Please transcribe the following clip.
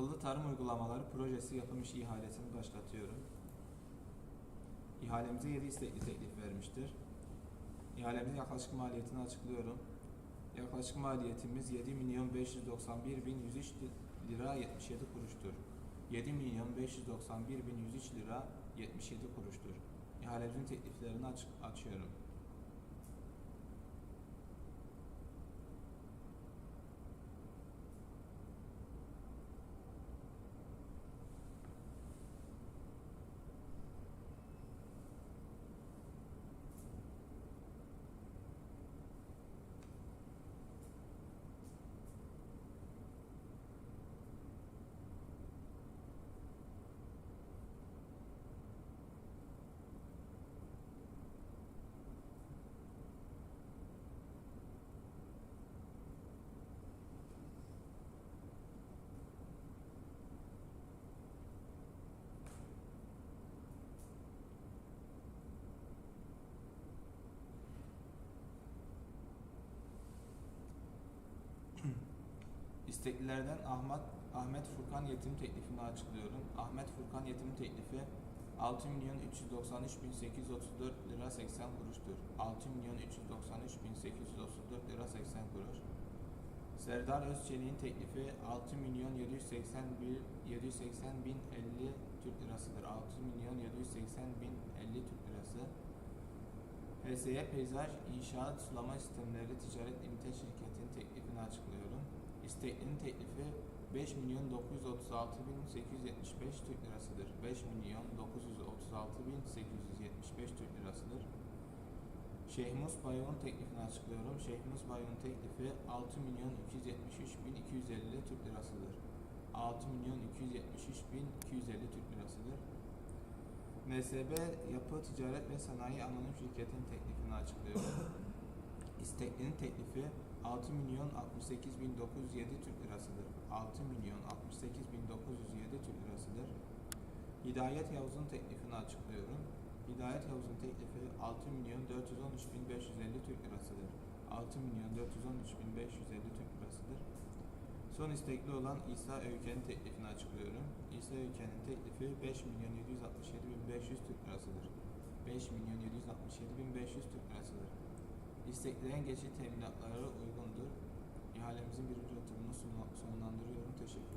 Akıllı Tarım Uygulamaları Projesi yapım işi ihalesini başlatıyorum. İhalemize 7 istekli teklif vermiştir. İhalemizin yaklaşık maliyetini açıklıyorum. Yaklaşık maliyetimiz 7 milyon 591 bin 103 lira 77 kuruştur. 7 milyon 591 bin 103 lira 77 kuruştur. İhalemizin tekliflerini aç açıyorum. İsteklilerden Ahmet Ahmet Furkan yetim teklifini açıklıyorum. Ahmet Furkan yetim teklifi 6 milyon 393 bin 834 lira 80 kuruştur. 6 milyon 393 bin 834 lira 80 kuruş. Serdar Özçelik'in teklifi 6 milyon 781 780 bin 50 Türk lirasıdır. 6 milyon 780 bin 50 Türk lirası. HSY Peyzaj İnşaat Sulama Sistemleri Ticaret Limited şirketinin teklifini açıklıyorum. İsteklinin teklifi 5 milyon 936 bin 875 Türk lirasıdır. 5 milyon 936 bin 875 Türk lirasıdır. Şehmus Bayon'un teklifini açıklıyorum. Şehmus Bayon'un teklifi 6 milyon 273 bin 250 Türk lirasıdır. 6 milyon 273 bin 250 Türk lirasıdır. MSB Yapı Ticaret ve Sanayi Anonim Şirketi'nin teklifini açıklıyorum. İsteklinin teklifi 6 milyon 68 bin 907 Türk lirasıdır. 6 milyon 68 bin 907 Türk lirasıdır. Hidayet Yavuz'un teklifini açıklıyorum. Hidayet Yavuz'un teklifi 6 milyon 413 bin 550 Türk lirasıdır. 6 milyon 413 bin 550 Türk lirasıdır. Son istekli olan İsa Öyken'in teklifini açıklıyorum. İsa Öyken'in teklifi 5 milyon 767 bin 500 Türk lirasıdır. 5 milyon 767 bin 500 Türk lirasıdır. İstekleyen geçici teminatları uygundur. İhalemizin birinci oturumunu sonlandırıyorum. Teşekkür ederim.